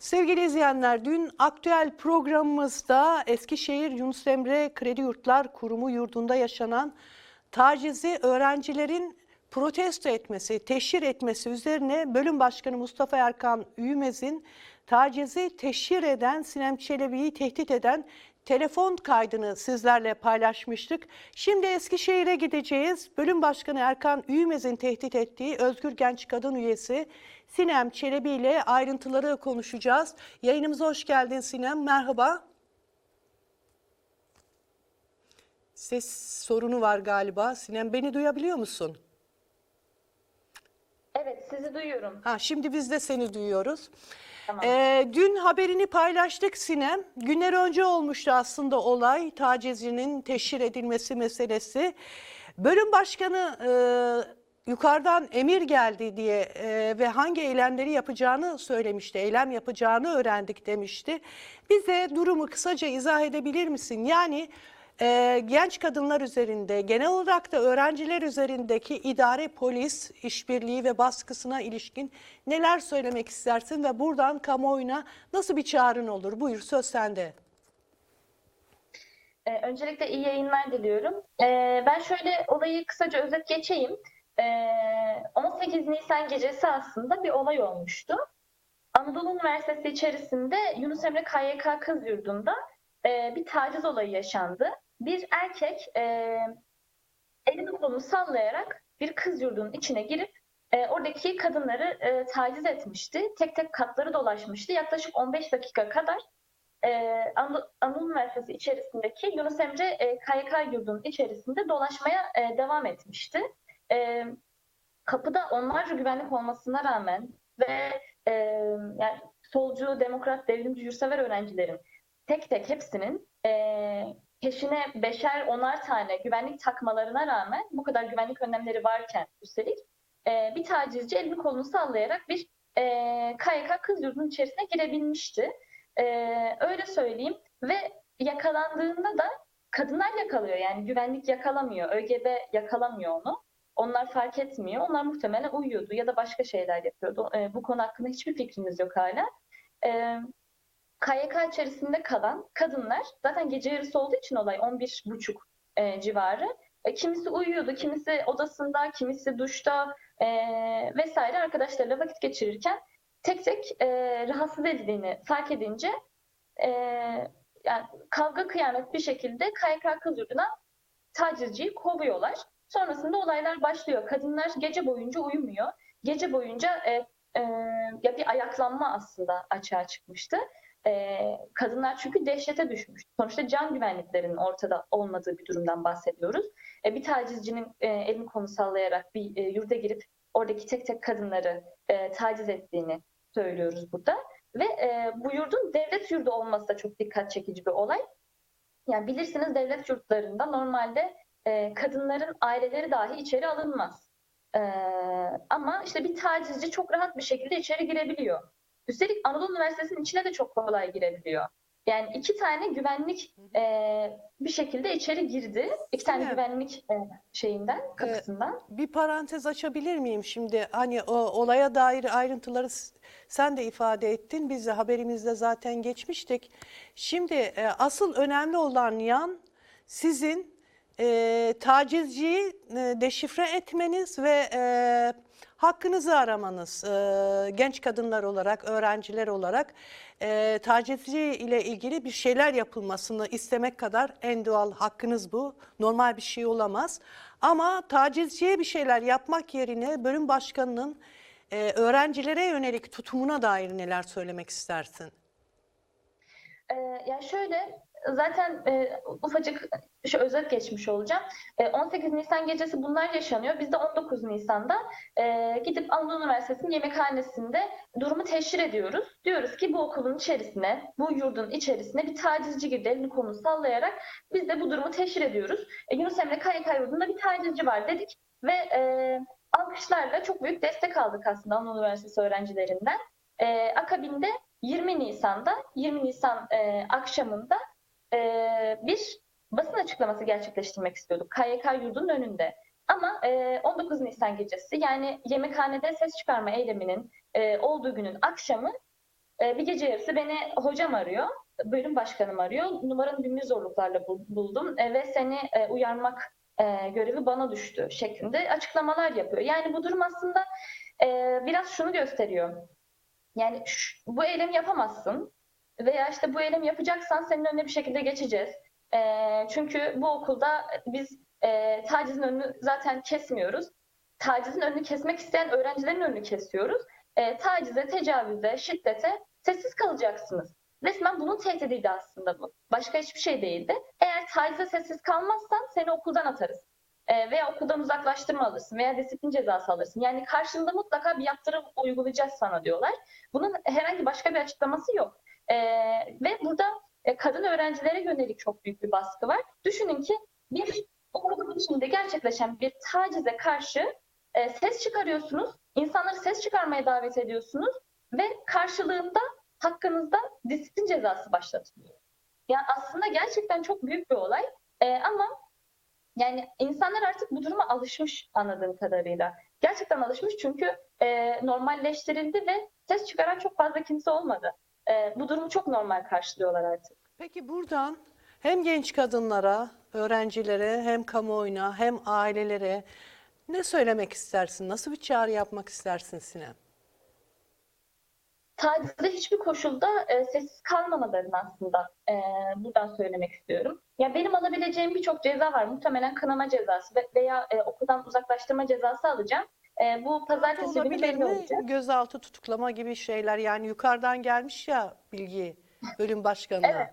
Sevgili izleyenler, dün aktüel programımızda Eskişehir Yunus Emre Kredi Yurtlar Kurumu yurdunda yaşanan tacizi öğrencilerin protesto etmesi, teşhir etmesi üzerine Bölüm Başkanı Mustafa Erkan Üyümez'in tacizi teşhir eden, Sinem Çelebi'yi tehdit eden telefon kaydını sizlerle paylaşmıştık. Şimdi Eskişehir'e gideceğiz. Bölüm Başkanı Erkan Üyümez'in tehdit ettiği Özgür Genç Kadın üyesi Sinem Çelebi ile ayrıntıları konuşacağız. Yayınımıza hoş geldin Sinem. Merhaba. Ses sorunu var galiba. Sinem beni duyabiliyor musun? Evet, sizi duyuyorum. Ha, şimdi biz de seni duyuyoruz. Tamam. Ee, dün haberini paylaştık Sinem. Günler önce olmuştu aslında olay tacizcinin teşhir edilmesi meselesi. Bölüm başkanı e, yukarıdan emir geldi diye e, ve hangi eylemleri yapacağını söylemişti. Eylem yapacağını öğrendik demişti. Bize durumu kısaca izah edebilir misin? Yani e, genç kadınlar üzerinde, genel olarak da öğrenciler üzerindeki idare polis işbirliği ve baskısına ilişkin neler söylemek istersin ve buradan kamuoyuna nasıl bir çağrın olur? Buyur söz sende. Ee, öncelikle iyi yayınlar diliyorum. Ee, ben şöyle olayı kısaca özet geçeyim. Ee, 18 Nisan gecesi aslında bir olay olmuştu. Anadolu Üniversitesi içerisinde Yunus Emre KYK Kız Yurdu'nda e, bir taciz olayı yaşandı. Bir erkek e, elini kolunu sallayarak bir kız yurdunun içine girip e, oradaki kadınları taciz etmişti. Tek tek katları dolaşmıştı. Yaklaşık 15 dakika kadar Anadolu, Üniversitesi içerisindeki Yunus Emre e, KYK yurdunun içerisinde dolaşmaya devam etmişti. E, kapıda onlarca güvenlik olmasına rağmen ve e, yani solcu, demokrat, devrimci, yurtsever öğrencilerin tek tek hepsinin e, peşine beşer onar tane güvenlik takmalarına rağmen bu kadar güvenlik önlemleri varken üstelik e, bir tacizci elini kolunu sallayarak bir e, KYK kız yurdunun içerisine girebilmişti. E, öyle söyleyeyim ve yakalandığında da kadınlar yakalıyor yani güvenlik yakalamıyor, ÖGB yakalamıyor onu. Onlar fark etmiyor. Onlar muhtemelen uyuyordu ya da başka şeyler yapıyordu. E, bu konu hakkında hiçbir fikrimiz yok hala. E, KYK içerisinde kalan kadınlar zaten gece yarısı olduğu için olay 11.30 e, civarı. E, kimisi uyuyordu, kimisi odasında, kimisi duşta e, vesaire arkadaşlarıyla vakit geçirirken tek tek e, rahatsız edildiğini fark edince e, yani kavga kıyamet bir şekilde KYK kız yurduna tacizciyi kovuyorlar. Sonrasında olaylar başlıyor. Kadınlar gece boyunca uyumuyor. Gece boyunca e, e, ya bir ayaklanma aslında açığa çıkmıştı. E, kadınlar çünkü dehşete düşmüş. Sonuçta can güvenliklerinin ortada olmadığı bir durumdan bahsediyoruz. E, bir tacizcinin e, elini konu sallayarak bir e, yurda girip oradaki tek tek kadınları e, taciz ettiğini söylüyoruz burada. Ve e, bu yurdun devlet yurdu olması da çok dikkat çekici bir olay. Yani bilirsiniz devlet yurtlarında normalde e, kadınların aileleri dahi içeri alınmaz. E, ama işte bir tacizci çok rahat bir şekilde içeri girebiliyor. Üstelik Anadolu Üniversitesi'nin içine de çok kolay girebiliyor. Yani iki tane güvenlik e, bir şekilde içeri girdi. İki tane Evet. güvenlik e, şeyinden, kapısından. Bir parantez açabilir miyim şimdi? Hani o olaya dair ayrıntıları sen de ifade ettin. Biz de haberimizde zaten geçmiştik. Şimdi e, asıl önemli olan yan sizin e, tacizciyi e, deşifre etmeniz ve e, hakkınızı aramanız. E, genç kadınlar olarak, öğrenciler olarak e, tacizci ile ilgili bir şeyler yapılmasını istemek kadar en doğal hakkınız bu. Normal bir şey olamaz. Ama tacizciye bir şeyler yapmak yerine bölüm başkanının e, öğrencilere yönelik tutumuna dair neler söylemek istersin? Ee, yani şöyle zaten e, ufacık şu özet geçmiş olacağım. E, 18 Nisan gecesi bunlar yaşanıyor. Biz de 19 Nisan'da e, gidip Anadolu Üniversitesi'nin yemekhanesinde durumu teşhir ediyoruz. Diyoruz ki bu okulun içerisine, bu yurdun içerisine bir tacizci girdi elini kolunu sallayarak biz de bu durumu teşhir ediyoruz. E, Yunus Emre KYK yurdunda bir tacizci var dedik ve e, alkışlarla çok büyük destek aldık aslında Anadolu Üniversitesi öğrencilerinden. E, akabinde 20 Nisan'da, 20 Nisan e, akşamında bir basın açıklaması gerçekleştirmek istiyorduk KYK yurdunun önünde. Ama e, 19 Nisan gecesi yani yemekhanede ses çıkarma eyleminin olduğu günün akşamı bir gece yarısı beni hocam arıyor, bölüm başkanım arıyor. Numaranı büyümü zorluklarla bul- buldum ve seni uyarmak görevi bana düştü şeklinde açıklamalar yapıyor. Yani bu durum aslında biraz şunu gösteriyor. Yani bu eylemi yapamazsın veya işte bu eylemi yapacaksan senin önüne bir şekilde geçeceğiz. E, çünkü bu okulda biz e, tacizin önünü zaten kesmiyoruz. Tacizin önünü kesmek isteyen öğrencilerin önünü kesiyoruz. E, tacize, tecavüze, şiddete sessiz kalacaksınız. Resmen bunun tehdidiydi aslında bu. Başka hiçbir şey değildi. Eğer tacize sessiz kalmazsan seni okuldan atarız. E, veya okuldan uzaklaştırma alırsın veya disiplin cezası alırsın. Yani karşında mutlaka bir yaptırım uygulayacağız sana diyorlar. Bunun herhangi başka bir açıklaması yok. E, ve burada e, kadın öğrencilere yönelik çok büyük bir baskı var. Düşünün ki bir okulun içinde gerçekleşen bir tacize karşı e, ses çıkarıyorsunuz, insanları ses çıkarmaya davet ediyorsunuz ve karşılığında hakkınızda disiplin cezası başlatılıyor. Yani aslında gerçekten çok büyük bir olay E, ama yani insanlar artık bu duruma alışmış anladığım kadarıyla. Gerçekten alışmış çünkü e, normalleştirildi ve ses çıkaran çok fazla kimse olmadı. E, bu durumu çok normal karşılıyorlar artık. Peki buradan hem genç kadınlara, öğrencilere, hem kamuoyuna, hem ailelere ne söylemek istersin? Nasıl bir çağrı yapmak istersin Sinem? Tacizde hiçbir koşulda e, sessiz kalmamalarını aslında e, buradan söylemek istiyorum. Ya benim alabileceğim birçok ceza var. Muhtemelen kınama cezası ve- veya e, okuldan uzaklaştırma cezası alacağım. E, bu pazartesi günü belli olacak. Gözaltı tutuklama gibi şeyler yani yukarıdan gelmiş ya bilgi bölüm başkanına. Evet.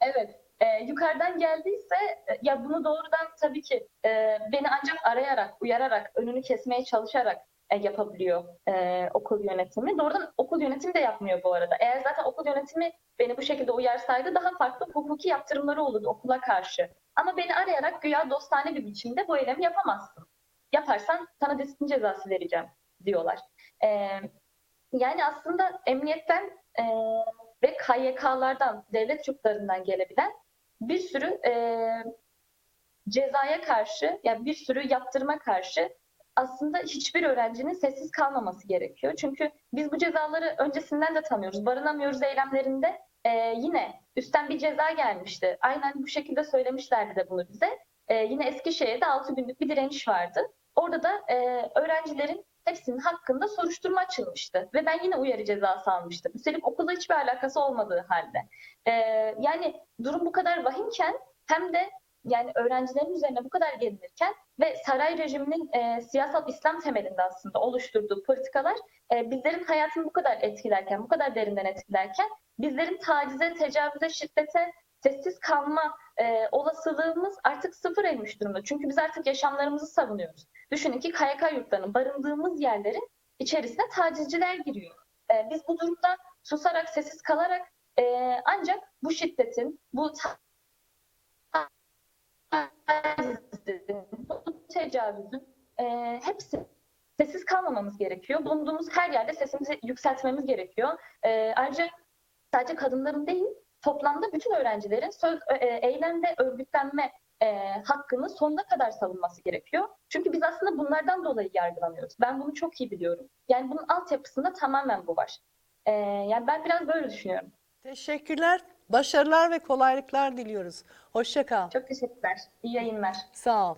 Evet. E, yukarıdan geldiyse e, ya bunu doğrudan tabii ki e, beni ancak arayarak, uyararak, önünü kesmeye çalışarak e, yapabiliyor e, okul yönetimi. Doğrudan okul yönetimi de yapmıyor bu arada. Eğer zaten okul yönetimi beni bu şekilde uyarsaydı daha farklı hukuki yaptırımları olurdu okula karşı. Ama beni arayarak güya dostane bir biçimde bu eylemi yapamazsın. Yaparsan sana disiplin cezası vereceğim diyorlar. E, yani aslında emniyetten e, ve KYK'lardan, devlet çocuklarından gelebilen bir sürü e, cezaya karşı, yani bir sürü yaptırıma karşı aslında hiçbir öğrencinin sessiz kalmaması gerekiyor. Çünkü biz bu cezaları öncesinden de tanıyoruz. Barınamıyoruz eylemlerinde e, yine üstten bir ceza gelmişti. Aynen bu şekilde söylemişlerdi de bunu bize. E, yine Eskişehir'de 6 günlük bir direniş vardı. Orada da e, öğrencilerin hepsinin hakkında soruşturma açılmıştı. Ve ben yine uyarı cezası almıştım. Üstelik okulla hiçbir alakası olmadığı halde. Ee, yani durum bu kadar vahimken hem de yani öğrencilerin üzerine bu kadar gelinirken ve saray rejiminin e, siyasal İslam temelinde aslında oluşturduğu politikalar e, bizlerin hayatını bu kadar etkilerken, bu kadar derinden etkilerken bizlerin tacize, tecavüze, şiddete sessiz kalma e, olasılığımız artık sıfır inmiş durumda. Çünkü biz artık yaşamlarımızı savunuyoruz. Düşünün ki KYK yurtlarının barındığımız yerlerin içerisine tacizciler giriyor. E, biz bu durumda susarak, sessiz kalarak e, ancak bu şiddetin, bu ta- tacizin, bu tecavüzün e, hepsi sessiz kalmamamız gerekiyor. Bulunduğumuz her yerde sesimizi yükseltmemiz gerekiyor. E, ayrıca sadece kadınların değil, toplamda bütün öğrencilerin söz, e, eylemde örgütlenme e, hakkını sonuna kadar savunması gerekiyor. Çünkü biz aslında bunlardan dolayı yargılanıyoruz. Ben bunu çok iyi biliyorum. Yani bunun altyapısında tamamen bu var. E, yani ben biraz böyle düşünüyorum. Teşekkürler. Başarılar ve kolaylıklar diliyoruz. Hoşça kal. Çok teşekkürler. İyi yayınlar. Sağ ol.